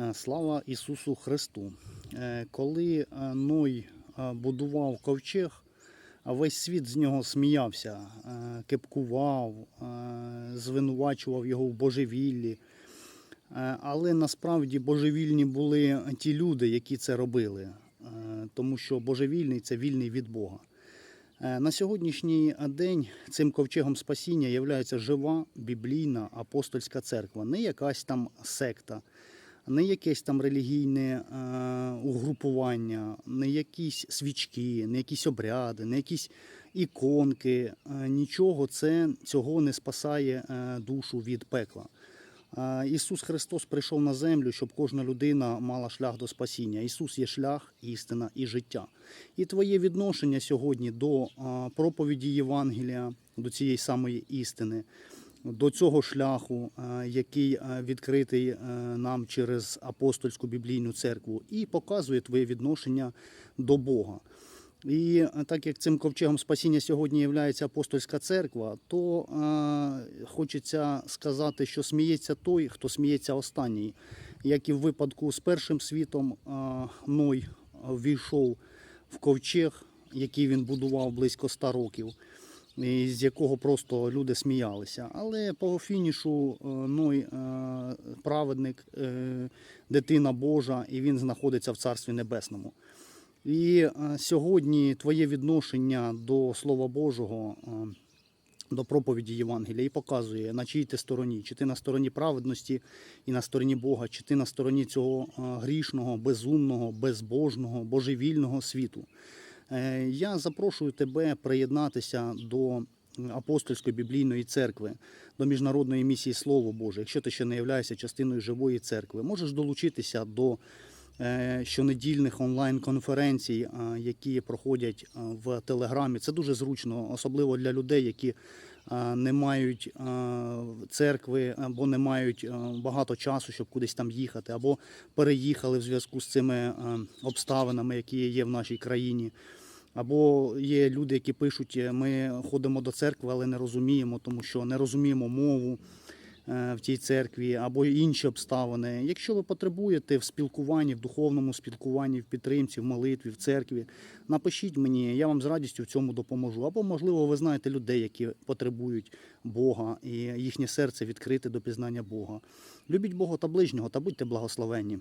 Е, Слава Ісусу Христу! Е, Коли е, Ной будував ковчег, весь світ з нього сміявся, кепкував, звинувачував його в божевіллі. Але насправді божевільні були ті люди, які це робили, тому що божевільний це вільний від Бога. На сьогоднішній день цим ковчегом спасіння є жива біблійна апостольська церква, не якась там секта, не якесь там релігійне е, угрупування, не якісь свічки, не якісь обряди, не якісь іконки. Е, нічого це цього не спасає е, душу від пекла. Е, Ісус Христос прийшов на землю, щоб кожна людина мала шлях до спасіння. Ісус є шлях, істина і життя. І твоє відношення сьогодні до а, проповіді Євангелія, до цієї самої істини, до цього шляху, який відкритий е, нам через апостольську біблійну церкву, і показує твоє відношення до Бога. І е, так як цим ковчегом спасіння сьогодні є апостольська церква, то е, хочеться сказати, що сміється той, хто сміється останній. Як і в випадку з першим світом, е, Ной ввійшов в ковчег, який він будував близько 100 років, з якого просто люди сміялися. Але по фінішу е, Ной е, праведник, е, дитина Божа, і він знаходиться в Царстві Небесному. І сьогодні твоє відношення до Слова Божого, до проповіді Євангелія і показує, на чиїй ти стороні, чи ти на стороні праведності і на стороні Бога, чи ти на стороні цього грішного, безумного, безбожного, божевільного світу. Е, Я запрошую тебе приєднатися до апостольської біблійної церкви, до міжнародної місії Слово Боже. Якщо ти ще не являєшся частиною живої церкви, можеш долучитися до щонедільних онлайн-конференцій, е, які проходять е, в Телеграмі. Це дуже зручно, особливо для людей, які е, не мають е, церкви або не мають е, багато часу, щоб кудись там їхати, або переїхали в зв'язку з цими е, обставинами, які є в нашій країні. Або є люди, які пишуть, е, ми ходимо до церкви, але не розуміємо, тому що не розуміємо мову е, в тій церкві, або інші обставини. Якщо ви потребуєте в спілкуванні, в духовному спілкуванні, в підтримці, в молитві, в церкві, напишіть мені, я вам з радістю в цьому допоможу. Або, можливо, ви знаєте людей, які потребують Бога і їхнє серце відкрите до пізнання Бога. Любіть Бога та ближнього та будьте благословенні.